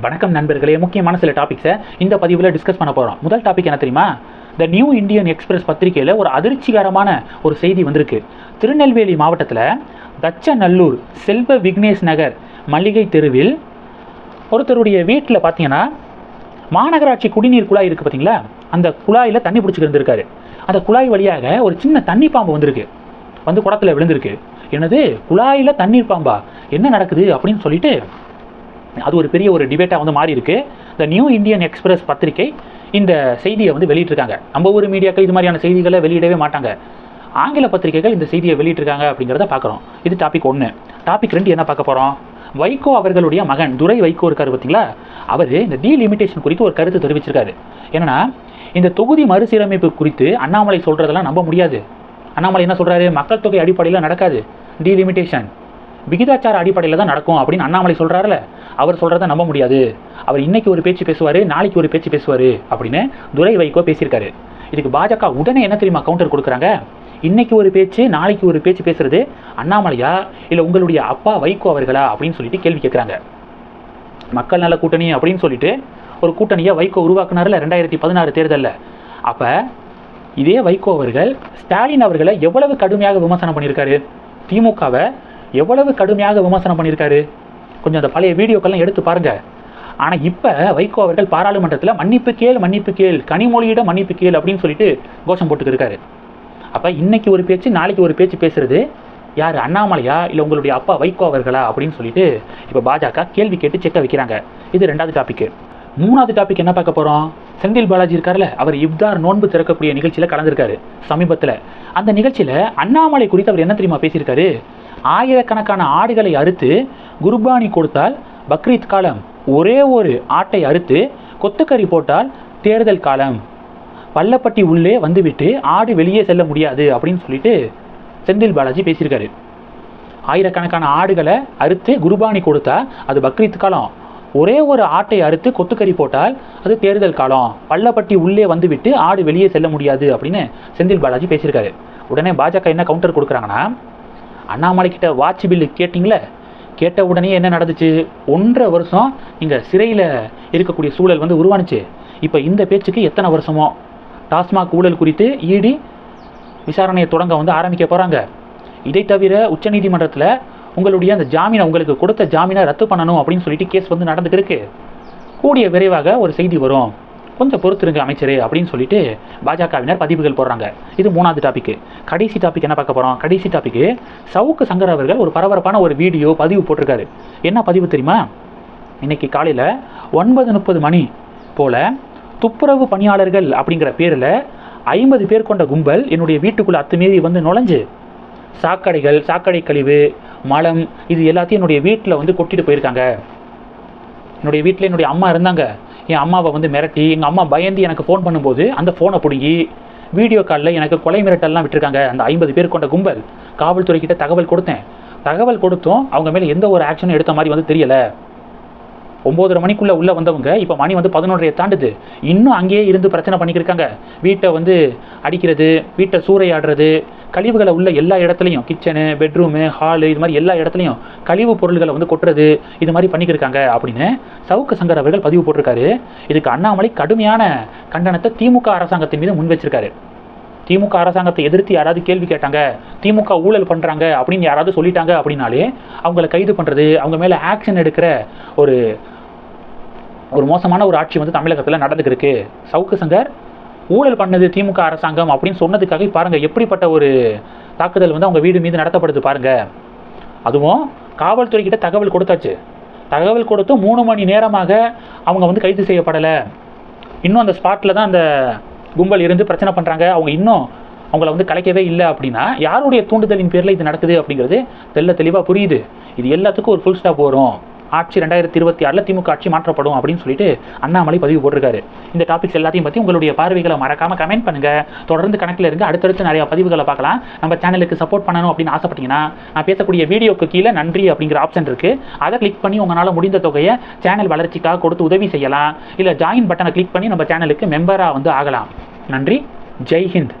வணக்கம் நண்பர்களே முக்கியமான சில டாபிக்ஸை இந்த பதிவில் டிஸ்கஸ் பண்ண போகிறோம் முதல் டாபிக் என்ன தெரியுமா? த நியூ இந்தியன் எக்ஸ்பிரஸ் பத்திரிகையில் ஒரு அதிர்ச்சிகரமான ஒரு செய்தி வந்திருக்கு. திருநெல்வேலி மாவட்டத்தில் தச்சநல்லூர் செல்வ விக்னேஷ் நகர் மளிகை தெருவில் ஒருத்தருடைய வீட்டில் பார்த்தீங்கன்னா மாநகராட்சி குடிநீர் குழாய் இருக்குது பார்த்தீங்களா அந்த குழாயில் தண்ணி பிடிச்சிட்டு இருந்திருக்காரு. அந்த குழாய் வழியாக ஒரு சின்ன தண்ணி பாம்பு வந்திருக்கு. வந்து குடத்தில் விழுந்திருக்கு. என்னது? குழாயில் தண்ணீர் பாம்பா? என்ன நடக்குது? அப்படின்னு சொல்லிட்டு அது ஒரு பெரிய ஒரு டிபேட்டாக வந்து மாறி இருக்கு த நியூ இந்தியன் எக்ஸ்பிரஸ் பத்திரிகை இந்த செய்தியை வந்து வெளியிட்டிருக்காங்க. நம்ம ஊர் மீடியாக்கள் இது மாதிரியான செய்திகளை வெளியிடவே மாட்டாங்க. ஆங்கில பத்திரிகைகள் இந்த செய்தியை வெளியிட்டிருக்காங்க அப்படிங்கிறத பார்க்குறோம். இது டாபிக் ஒன்று டாபிக் ரெண்டு என்ன பார்க்க போகிறோம் வைகோ அவர்களுடைய மகன் துரை வைகோ இருக்காரு பார்த்தீங்களா? அவர் இந்த டீலிமிட்டேஷன் குறித்து ஒரு கருத்து தெரிவிச்சிருக்காரு. என்னன்னா இந்த தொகுதி மறுசீரமைப்பு குறித்து அண்ணாமலை சொல்கிறதெல்லாம் நம்ப முடியாது. அண்ணாமலை என்ன சொல்கிறாரு மக்கள் தொகை அடிப்படையில் நடக்காது. டீலிமிட்டேஷன் விகிதாச்சார அடிப்படையில் தான் நடக்கும் அப்படின்னு அண்ணாமலை சொல்கிறாருல அவர் சொல்கிறத நம்ப முடியாது. அவர் இன்னைக்கு ஒரு பேச்சு பேசுவார் நாளைக்கு ஒரு பேச்சு பேசுவார் அப்படின்னு துரை வைகோ பேசியிருக்காரு. இதுக்கு பாஜக உடனே என்ன தெரியுமா கவுண்டர் கொடுக்குறாங்க? இன்னைக்கு ஒரு பேச்சு நாளைக்கு ஒரு பேச்சு பேசுறது அண்ணாமலையா? இல்லை உங்களுடைய அப்பா வைகோ அவர்களா? அப்படின்னு சொல்லிட்டு கேள்வி கேட்குறாங்க. மக்கள் நல கூட்டணி அப்படின்னு சொல்லிட்டு ஒரு கூட்டணியை வைகோ உருவாக்குனார்ல ரெண்டாயிரத்தி பதினாறு தேர்தலில். அப்போ இதே வைகோ அவர்கள் ஸ்டாலின் அவர்களை எவ்வளவு கடுமையாக விமர்சனம் பண்ணியிருக்காரு? திமுகவை எவ்வளவு கடுமையாக விமர்சனம் பண்ணியிருக்காரு? கொஞ்சம் அந்த பழைய வீடியோக்கெல்லாம் எடுத்து பாருங்க. ஆனால் இப்போ வைகோ அவர்கள் பாராளுமன்றத்தில் மன்னிப்பு கேள் மன்னிப்பு கேள் கனிமொழியிடம் மன்னிப்பு கேள் அப்படின்னு சொல்லிட்டு கோஷம் போட்டுக்கிருக்காரு அப்போ இன்னைக்கு ஒரு பேச்சு நாளைக்கு ஒரு பேச்சு பேசுறது யார்? அண்ணாமலையா? இல்லை உங்களுடைய அப்பா வைகோ அவர்களா? அப்படின்னு சொல்லிட்டு இப்போ பாஜக கேள்வி கேட்டு செக்க வைக்கிறாங்க. இது ரெண்டாவது டாபிக் மூணாவது டாபிக் என்ன பார்க்க போகிறோம் செந்தில் பாலாஜி இருக்கார்ல அவர் இப்தார் நோன்பு திறக்கக்கூடிய நிகழ்ச்சியில் கலந்துருக்காரு சமீபத்தில். அந்த நிகழ்ச்சியில் அண்ணாமலை குறித்து அவர் என்ன தெரியுமா பேசியிருக்காரு? ஆயிரக்கணக்கான ஆடுகளை அறுத்து குர்பானி கொடுத்தால் பக்ரீத் காலம் ஒரே ஒரு ஆட்டை அறுத்து கொத்துக்கறி போட்டால் தேர்தல் காலம். பள்ளப்பட்டி உள்ளே வந்துவிட்டு ஆடு வெளியே செல்ல முடியாது அப்படின்னு சொல்லிட்டு செந்தில் பாலாஜி பேசியிருக்காரு. ஆயிரக்கணக்கான ஆடுகளை அறுத்து குருபானி கொடுத்தா அது பக்ரீத் காலம். ஒரே ஒரு ஆட்டை அறுத்து கொத்துக்கறி போட்டால் அது தேர்தல் காலம். பள்ளப்பட்டி உள்ளே வந்துவிட்டு ஆடு வெளியே செல்ல முடியாது அப்படின்னு செந்தில் பாலாஜி பேசியிருக்காரு. உடனே பாஜக என்ன கவுண்டர் கொடுக்குறாங்கன்னா அண்ணாமலை கிட்ட வாட்ச் பில்லு கேட்டிங்களே? கேட்ட உடனே என்ன நடந்துச்சு? ஒன்றரை வருஷம் இங்கே சிறையில் இருக்கக்கூடிய சூழல் வந்து உருவானுச்சு. இப்போ இந்த பேச்சுக்கு எத்தனை வருஷமோ? டாஸ்மாக் ஊழல் குறித்து இடி விசாரணையை தொடங்க வந்து ஆரம்பிக்க போகிறாங்க இதை தவிர உச்சநீதிமன்றத்தில் உங்களுடைய அந்த ஜாமீனை உங்களுக்கு கொடுத்த ஜாமீனை ரத்து பண்ணணும் அப்படின்னு சொல்லிட்டு கேஸ் வந்து நடந்துகிட்டு இருக்கு. கூடிய விரைவாக ஒரு செய்தி வரும். கொஞ்சம் பொறுத்திருங்க அமைச்சரே அப்படின்னு சொல்லிட்டு பாஜகவினர் பதிவுகள் போடுறாங்க. இது மூணாவது டாபிக் கடைசி டாபிக் என்ன பார்க்க போகிறோம் கடைசி டாபிக் சவுக்கு சங்கர் அவர்கள் ஒரு பரபரப்பான ஒரு வீடியோ பதிவு போட்டிருக்காரு. என்ன பதிவு தெரியுமா? இன்னைக்கு காலையில் ஒன்பது முப்பது மணி போல் துப்புரவு பணியாளர்கள் அப்படிங்கிற பேரில் ஐம்பது பேர் கொண்ட கும்பல் என்னுடைய வீட்டுக்குள்ளே அத்துமீறி வந்து நுழைஞ்சு சாக்கடைகள் சாக்கடை கழிவு மலம் இது எல்லாத்தையும் என்னுடைய வீட்டில் வந்து கொட்டிட்டு போயிருக்காங்க. என்னுடைய வீட்டில் என்னுடைய அம்மா இருந்தாங்க. என் அம்மாவை வந்து மிரட்டி எங்கள் அம்மா பயந்து எனக்கு ஃபோன் பண்ணும்போது அந்த ஃபோனை பிடுங்கி வீடியோ காலில் எனக்கு கொலை மிரட்டல்லாம் விட்டுருக்காங்க. அந்த ஐம்பது பேர் கொண்ட கும்பல். காவல்துறைக்கிட்ட தகவல் கொடுத்தேன். தகவல் கொடுத்தும் அவங்க மேலே எந்த ஒரு ஆக்ஷனும் எடுத்த மாதிரி வந்து தெரியலை. ஒம்போதரை மணிக்குள்ளே உள்ளே வந்தவங்க இப்போ மணி வந்து பதினொன்றையை தாண்டுது. இன்னும் அங்கேயே இருந்து பிரச்சனை பண்ணிக்கிருக்காங்க. வீட்டை வந்து அடிக்கிறது வீட்டை சூறையாடுறது கழிவுகளை உள்ள எல்லா இடத்துலையும் கிச்சனு பெட்ரூமு ஹாலு இது மாதிரி எல்லா இடத்துலையும் கழிவு பொருள்களை வந்து கொட்டுறது இது மாதிரி பண்ணிக்கிருக்காங்க அப்படின்னு சவுக்கு சங்கர் அவர்கள் பதிவு போட்டிருக்காரு. இதுக்கு அண்ணாமலை கடுமையான கண்டனத்தை திமுக அரசாங்கத்தின் மீது முன் வச்சிருக்காரு. திமுக அரசாங்கத்தை எதிர்த்து யாராவது கேள்வி கேட்டாங்க திமுக ஊழல் பண்ணுறாங்க அப்படின்னு யாராவது சொல்லிட்டாங்க அப்படின்னாலே அவங்கள கைது பண்ணுறது அவங்க மேலே ஆக்ஷன் எடுக்கிற ஒரு ஒரு மோசமான ஒரு ஆட்சி வந்து தமிழகத்தில் நடந்துக்கிருக்கு. சவுக்கு சங்கர் ஊழல் பண்ணது திமுக அரசாங்கம் அப்படின்னு சொன்னதுக்காக பாருங்கள் எப்படிப்பட்ட ஒரு தாக்குதல் வந்து அவங்க வீடு மீது நடத்தப்படுது பாருங்கள் அதுவும் காவல்துறைக்கிட்ட தகவல் கொடுத்தாச்சு. தகவல் கொடுத்து மூணு மணி நேரமாக அவங்க வந்து கைது செய்யப்படலை. இன்னும் அந்த ஸ்பாட்டில் தான் அந்த கும்பல் இருந்து பிரச்சனை பண்ணுறாங்க அவங்க இன்னும் அவங்கள வந்து கலைக்கவே இல்லை அப்படின்னா யாருடைய தூண்டுதலின் பேரில் இது நடக்குது அப்படிங்கிறது தெல்ல தெளிவாக புரியுது. இது எல்லாத்துக்கும் ஒரு ஃபுல் ஸ்டாப் வரும். ஆட்சி ரெண்டாயிரத்தி இருபத்தி ஆறில் திமுக ஆட்சி மாற்றப்படும் அப்படின்னு சொல்லிட்டு அண்ணாமலை பதிவு போட்டிருக்காரு. இந்த டாபிக்ஸ் எல்லாத்தையும் பற்றி உங்களுடைய பார்வைகளை மறக்காமல் கமெண்ட் பண்ணுங்கள் தொடர்ந்து கணக்கில் இருந்து அடுத்தடுத்து நிறைய பதிவுகளை பார்க்கலாம். நம்ம சேனலுக்கு சப்போர்ட் பண்ணணும் அப்படின்னு ஆசைப்பட்டீங்கன்னா நான் பேசக்கூடிய வீடியோக்கு கீழே நன்றி அப்படிங்கிற ஆப்ஷன் இருக்குது அதை கிளிக் பண்ணி உங்களால் முடிந்த தொகையை சேனல் வளர்ச்சிக்காக கொடுத்து உதவி செய்யலாம். இல்லை ஜாயின் பட்டனை கிளிக் பண்ணி நம்ம சேனலுக்கு மெம்பராக வந்து ஆகலாம். நன்றி. ஜெய் ஹிந்த்.